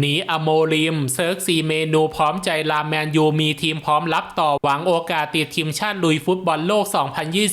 หนีอโมริม เซิร์กซีเมนูพร้อมใจลาแมนยูมีทีมพร้อมรับต่อหวังโอกาสติดทีมชาติลุยฟุตบอลโลก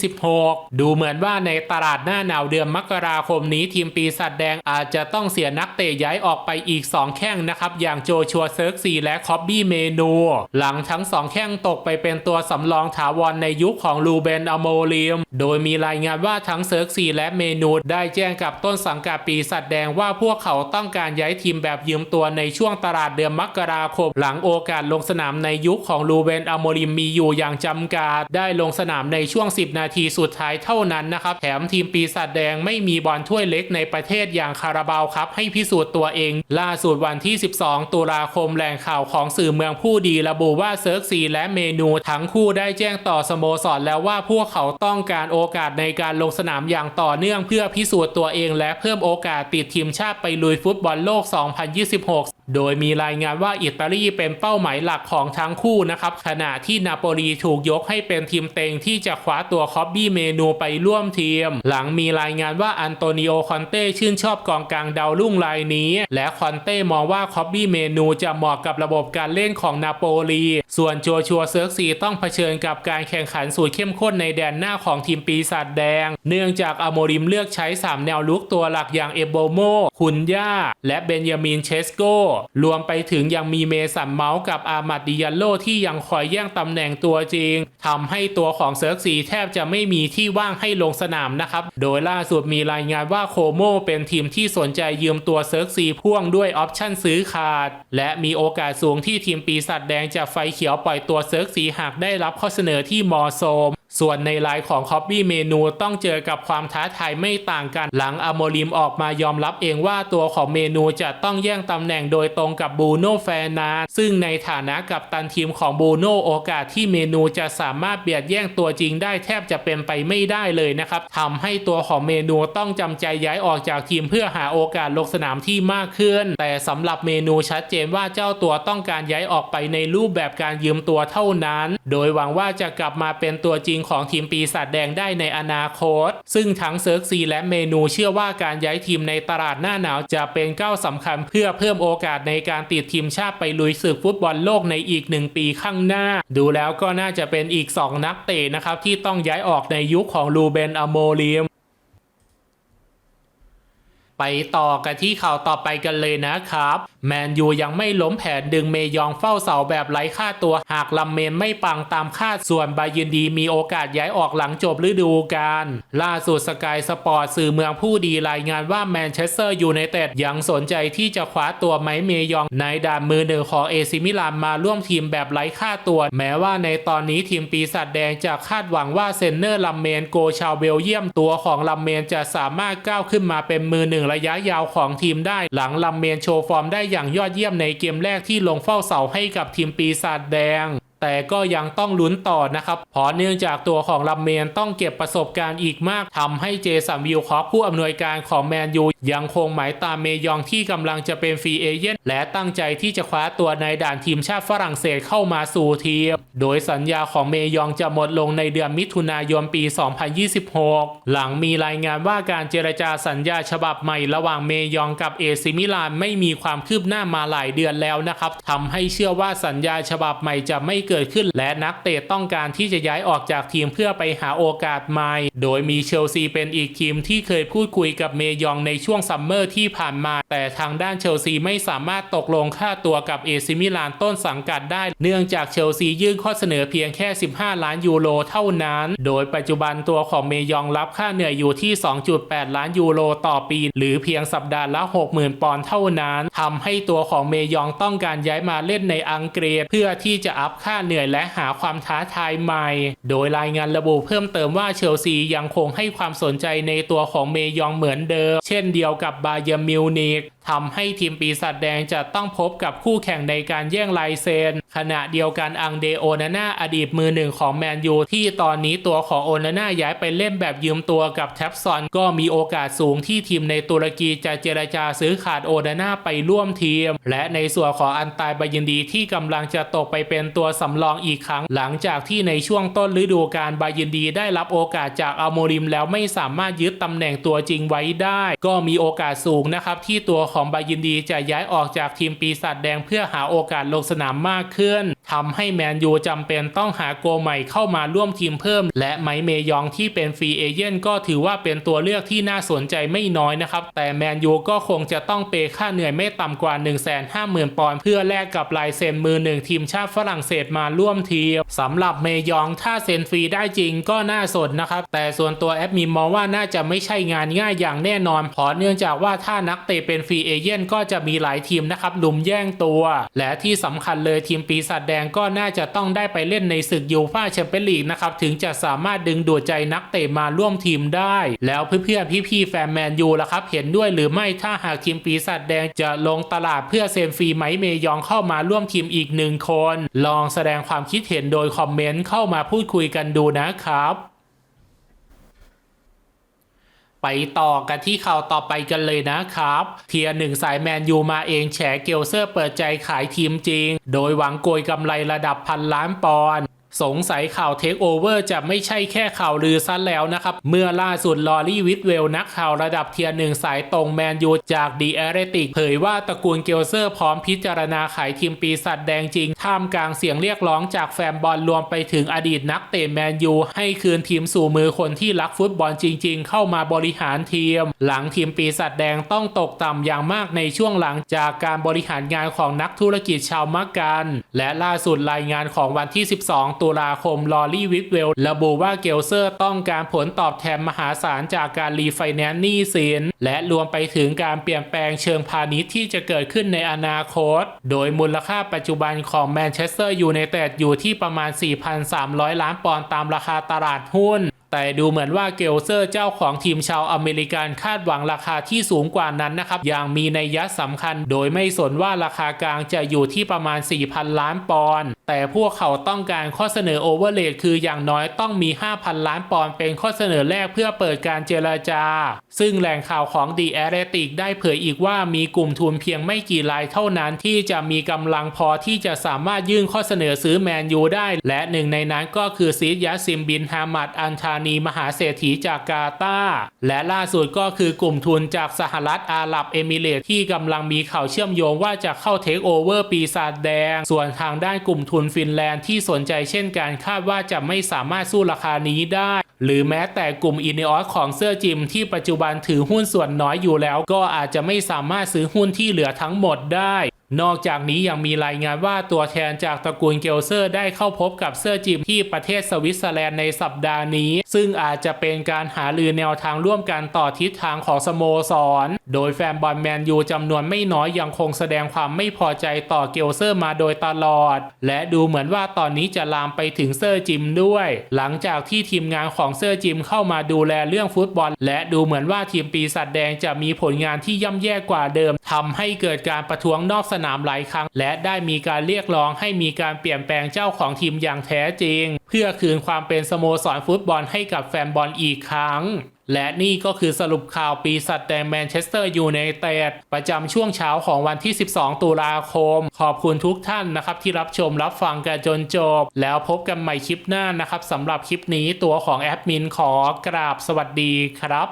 2026 ดูเหมือนว่าในตลาดหน้าหนาวเดือนมกราคมนี้ทีมปีศาจแดงอาจจะต้องเสียนักเตะย้ายออกไปอีก 2 แข้งนะครับ อย่างโจชัวเซิร์กซีและคอบบี้เมนู หลังทั้งสองแข้งตกไปเป็นตัวสำรองถาวรในยุคของลูเบนอโมริม โดยมีรายงานว่าทั้งเซิร์กซีและเมนูได้แจ้งกับต้นสังกัดปีศาจแดงว่าพวกเขาต้องการย้ายทีมแบบยืมตัวในช่วงตลาดเดือนมกราคม หลังโอกาสลงสนามในยุคของลูเบนอโมริมมีอยู่อย่างจำกัดได้ลงสนามในช่วง 10 นาทีสุดท้ายเท่านั้นนะครับ แถมทีมปีศาจแดงไม่มีบอลถ้วยเล็กในประเทศอย่างคาราบาวครับ ให้พิสูจน์ตัวเอง ล่าสุดวันที่ 12 ตุลาคมแหล่งข่าวของสื่อเมืองผู้ดีระบุว่าเซิร์กซีและเมนูทั้งคู่ได้แจ้งต่อสโมสรแล้วว่าพวกเขาต้องการโอกาสในการลงสนามอย่างต่อเนื่องเพื่อพิสูจน์ตัวเอง และเพิ่มโอกาสติดทีมชาติไปลุยฟุตบอลโลก 2026 โดยมีรายงานว่าอิตาลีเป็นเป้าหมายหลักของทั้งคู่นะครับ ขณะที่นาโปลีถูกยกให้เป็นทีมเต็งที่จะคว้าตัวคอบบี้เมนูไปร่วมทีม หลังมีรายงานว่าอันโตนิโอคอนเต้ชื่นชอบกองกลางดาวรุ่งรายนี้ และคอนเต้มองว่าคอบบี้เมนูจะเหมาะกับระบบการเล่นของนาโปลี ส่วนโจชัวเซิร์กซีต้องเผชิญกับการแข่งขันสูตรเข้มข้นในแดนหน้าของทีมปีศาจแดง เนื่องจากอโมริมเลือกใช้ 3 แนวลุกตัวหลักอย่างเอโบโม คุนย่า และเบนยามินเชสโกรวมไปถึงยังมีเมสันเมาส์กับอามาดิยันโลที่ยังคอยแย่งตำแหน่งตัวจริงทำให้ตัวของเซิร์กซีแทบจะไม่มีที่ว่างให้ลงสนามนะครับ โดยล่าสุดมีรายงานว่าโคโมเป็นทีมที่สนใจยืมตัวเซิร์กซีพ่วงด้วยออปชั่นซื้อขาด และมีโอกาสสูงที่ทีมปีศาจแดงจะไฟเขียวปล่อยตัวเซิร์กซีหากได้รับข้อเสนอที่เหมาะสม ส่วนในไลน์ของคอบบี้เมนูต้องเจอกับความท้าทายไม่ต่างกัน หลังอโมริมออกมายอมรับเองว่าตัวของเมนูจะต้องแย่งตำแหน่งโดยตรงกับบูโน่แฟนา ซึ่งในฐานะกับตันทีมของบูโน่โอกาสที่เมนูจะสามารถเบียดแย่งตัวจริงได้แทบจะเป็นไปไม่ได้เลยนะครับทำให้ตัวของเมนูต้องจำใจย้ายออกจากทีมเพื่อหาโอกาสลงสนามที่มากขึ้น แต่สำหรับเมนูชัดเจนว่าเจ้าตัวต้องการย้ายออกไปในรูปแบบการยืมตัวเท่านั้น โดยหวังว่าจะกลับมาเป็นตัวจริงของทีมปีศาจแดงได้ในอนาคต ซึ่งทั้งเซิร์กซีและเมนูเชื่อว่าการย้ายทีมในตลาดหน้าหนาวจะเป็นก้าวสำคัญเพื่อเพิ่มโอกาสในการติดทีมชาติไปลุยศึกฟุตบอลโลกในอีกหนึ่งปีข้างหน้า ดูแล้วก็น่าจะเป็นอีก 2 นักเตะนะครับที่ต้องย้ายออกในยุคของลูเบนอโมเลียม ไปต่อกันที่ข่าวต่อไปกันเลยนะครับ แมนยูยังไม่ล้มแผนดึงเมยองเฝ้าเสาแบบไร้ค่าตัวหากลำเมนไม่ปังตามคาดส่วนบายินดีมีโอกาสย้ายออกหลังจบฤดูกาลล่าสุดสกายสปอร์ตสื่อเมืองผู้ดีรายงานว่าแมนเชสเตอร์ยูไนเต็ดยังสนใจที่จะคว้าตัวไมเมยองในด่านมือหนึ่งของเอซิมิลานมาร่วมทีมแบบไร้ค่าตัว แม้ว่าในตอนนี้ทีมปีศาจแดงจะคาดหวังว่าเซนเนอร์ลัมเมนโกชาวเบลเยียมตัวของลัมเมนจะสามารถก้าวขึ้นมาเป็นมือหนึ่งระยะยาวของทีมได้ หลังลัมเมนโชว์ฟอร์มได้อย่างยอดเยี่ยมในเกมแรกที่ลงเฝ้าเสาให้กับทีมปีศาจแดง แต่ก็ยังต้องลุ้นต่อนะครับเพราะเนื่องจากตัวของลัมเมนต้องเก็บประสบการณ์อีกมากทำให้เจสันวิลคอปผู้อำนวยการของแมนยูยังคงหมายตามเมยองที่กำลังจะเป็นฟรีเอเจนต์และตั้งใจที่จะคว้าตัวในด่านทีมชาติฝรั่งเศสเข้ามาสู่ทีม โดยสัญญาของเมยองจะหมดลงในเดือนมิถุนายนปี 2026 หลังมีรายงานว่าการเจรจาสัญญาฉบับใหม่ระหว่างเมยองกับเอซิมิลานไม่มีความคืบหน้ามาหลายเดือนแล้วนะครับทำให้เชื่อว่าสัญญาฉบับใหม่จะไม่เกิดขึ้น และนักเตะต้องการที่จะย้ายออกจากทีมเพื่อไปหาโอกาสใหม่ โดยมีเชลซีเป็นอีกทีมที่เคยพูดคุยกับเมยองในช่วงซัมเมอร์ที่ผ่านมา แต่ทางด้านเชลซีไม่สามารถตกลงค่าตัวกับเอซิมิลานต้นสังกัดได้ เนื่องจากเชลซียื่นข้อเสนอเพียงแค่ 15 ล้านยูโรเท่านั้น โดยปัจจุบันตัวของเมยองรับค่าเหนื่อยอยู่ที่ 2.8 ล้านยูโรต่อปี หรือเพียงสัปดาห์ละ 60,000 ปอนด์เท่านั้นทำให้ตัวของเมยองต้องการย้ายมาเล่นในอังกฤษเพื่อที่จะอัพค่าเหนื่อยและหาความท้าทายใหม่ โดยรายงานระบุเพิ่มเติมว่าเชลซียังคงให้ความสนใจในตัวของเมยองเหมือนเดิม เช่นเดียวกับบาเยร์มิวนิกทำให้ทีมปีศาจแดงจะต้องพบกับคู่แข่งในการแย่งลายเซ็น ขณะเดียวกันอังเดโอนาน่าอดีตมือหนึ่งของแมนยูที่ตอนนี้ตัวของโอนาน่าย้ายไปเล่นแบบยืมตัวกับแท็บซอนก็มีโอกาสสูงที่ทีมในตุรกีจะเจรจาซื้อขาดโอนาน่าไปร่วมทีม และในส่วนของอันตายบายินดีที่กำลังจะตกไปเป็นตัวสำรองอีกครั้ง หลังจากที่ในช่วงต้นฤดูกาลบายินดีได้รับโอกาสจากอัลโมริมแล้วไม่สามารถยึดตำแหน่งตัวจริงไว้ได้ ก็มีโอกาสสูงนะครับที่ตัวของบายินดีจะย้ายออกจากทีมปีศาจแดงเพื่อหาโอกาสลงสนามมากขึ้นพื่อน ทำให้แมนยูจำเป็นต้องหาโกใหม่เข้ามาร่วมทีมเพิ่ม และไมเมยองที่เป็นฟรีเอเจนต์ก็ถือว่าเป็นตัวเลือกที่น่าสนใจไม่น้อยนะครับ แต่แมนยูก็คงจะต้องเปค่าเหนื่อยไม่ต่ำกว่า 1 5 0 0 0 0 ปอนด์เพื่อแลกกับลายเซ็นมือหนึ่งทีมชาติฝรั่งเศสมาร่วมทีมสำหรับเมยองถ้าเซ็นฟรีได้จริงก็น่าสนนะครับ แต่ส่วนตัวแอดมินมองว่าน่าจะไม่ใช่งานง่ายอย่างแน่นอนเพราะเนื่องจากว่าถ้านักเตะเป็นฟรีเอเจนต์ก็จะมีหลายทีมนะครับลุมแย่งตัว และที่สำคัญเลยทีมปีศาจแดงก็น่าจะต้องได้ไปเล่นในศึกยูฟ่าแชมเปี้ยนลีกนะครับถึงจะสามารถดึงดูดใจนักเตะมาร่วมทีมได้ แล้วเพื่อนๆพี่ๆแฟนแมนยูล่ะครับ เห็นด้วยหรือไม่ถ้าหากทีมปีศาจแดงจะลงตลาดเพื่อเซ็นฟรีไหมเมยองเข้ามาร่วมทีมอีกหนึ่งคน ลองแสดงความคิดเห็นโดยคอมเมนต์เข้ามาพูดคุยกันดูนะครับ ไปต่อกันที่ข่าวต่อไปกันเลยนะครับ เทียร์หนึ่งสายแมนยูมาเองแฉเกลเซอร์เปิดใจขายทีมจริง โดยหวังโกยกำไรระดับพันล้านปอนด์ สงสัยข่าวเทคโอเวอร์จะไม่ใช่แค่ข่าวลือซะแล้วนะครับ เมื่อล่าสุดลอรี่วิทเวลนักข่าวระดับเทียร์หนึ่งสายตรงแมนยูจากดีแอเรติกเผยว่าตระกูลเกลเซอร์พร้อมพิจารณาขายทีมปีศาจแดงจริง ท่ามกลางเสียงเรียกร้องจากแฟนบอลรวมไปถึงอดีตนักเตะแมนยูให้คืนทีมสู่มือคนที่รักฟุตบอลจริง ๆ เข้ามาบริหารทีม หลังทีมปีศาจแดงต้องตกต่ำอย่างมากในช่วงหลังจากการบริหารงานของนักธุรกิจชาวมักกัน และล่าสุดรายงานของวันที่ 12 ตุลาคมลอรี่วิทเวลระบุว่าเกลเซอร์ต้องการผลตอบแทนมหาศาลจากการรีไฟแนนซ์หนี้สิน และรวมไปถึงการเปลี่ยนแปลงเชิงพาณิชย์ที่จะเกิดขึ้นในอนาคต โดยมูลค่าปัจจุบันของแมนเชสเตอร์ยูไนเต็ดอยู่ที่ประมาณ 4,300 ล้านปอนด์ตามราคาตลาดหุ้น แต่ดูเหมือนว่าเกลเซอร์เจ้าของทีมชาวอเมริกันคาดหวังราคาที่สูงกว่านั้นนะครับ อย่างมีนัยยะสำคัญ โดยไม่สนว่าราคากลางจะอยู่ที่ประมาณ 4,000 ล้านปอนด์ แต่พวกเขาต้องการข้อเสนอโอเวอร์เลดคืออย่างน้อยต้องมี 5,000 ล้านปอนด์เป็นข้อเสนอแรกเพื่อเปิดการเจรจา ซึ่งแหล่งข่าวของ The Athletic ได้เผยอีกว่ามีกลุ่มทุนเพียงไม่กี่รายเท่านั้นที่จะมีกำลังพอที่จะสามารถยื่นข้อเสนอซื้อแมนยูได้ และหนึ่งในนั้นก็คือซีดยาซิมบินฮามัดอันชานีมหาเศรษฐีจากกาตาและล่าสุดก็คือกลุ่มทุนจากสหรัฐอาหรับเอมิเรตส์ที่กำลังมีข่าวเชื่อมโยงว่าจะเข้าเทคโอเวอร์ปีศาจแดง ส่วนทางด้านกลุ่มทุนฟินแลนด์ที่สนใจเช่นกันคาดว่าจะไม่สามารถสู้ราคานี้ได้ หรือแม้แต่กลุ่มอินเนอสของเสื้อจิมที่ปัจจุบันถือหุ้นส่วนน้อยอยู่แล้ว ก็อาจจะไม่สามารถซื้อหุ้นที่เหลือทั้งหมดได้ นอกจากนี้ยังมีรายงานว่าตัวแทนจากตระกูลเกลเซอร์ได้เข้าพบกับเสื้อจิมที่ประเทศสวิตเซอร์แลนด์ในสัปดาห์นี้ ซึ่งอาจจะเป็นการหาลือแนวทางร่วมกันต่อทิศทางของสโมสร โดยแฟนบอลแมนยูจำนวนไม่น้อยยังคงแสดงความไม่พอใจต่อเกลเซอร์มาโดยตลอด และดูเหมือนว่าตอนนี้จะลามไปถึงเซอร์จิมด้วย หลังจากที่ทีมงานของเซอร์จิมเข้ามาดูแลเรื่องฟุตบอล และดูเหมือนว่าทีมปีศาจแดงจะมีผลงานที่ย่ำแย่กว่าเดิมทำให้เกิดการประท้วงนอกสนามหลายครั้ง และได้มีการเรียกร้องให้มีการเปลี่ยนแปลงเจ้าของทีมอย่างแท้จริง เพื่อคืนความเป็นสโมสรฟุตบอลให้กับแฟนบอลอีกครั้งและนี่ก็คือสรุปข่าวปีศาจแดงแมนเชสเตอร์ยูไนเต็ดประจำช่วงเช้าของวันที่ 12 ตุลาคม ขอบคุณทุกท่านนะครับที่รับชมรับฟังกันจนจบ แล้วพบกันใหม่คลิปหน้านะครับสำหรับคลิปนี้ตัวของแอดมินขอกราบสวัสดีครับ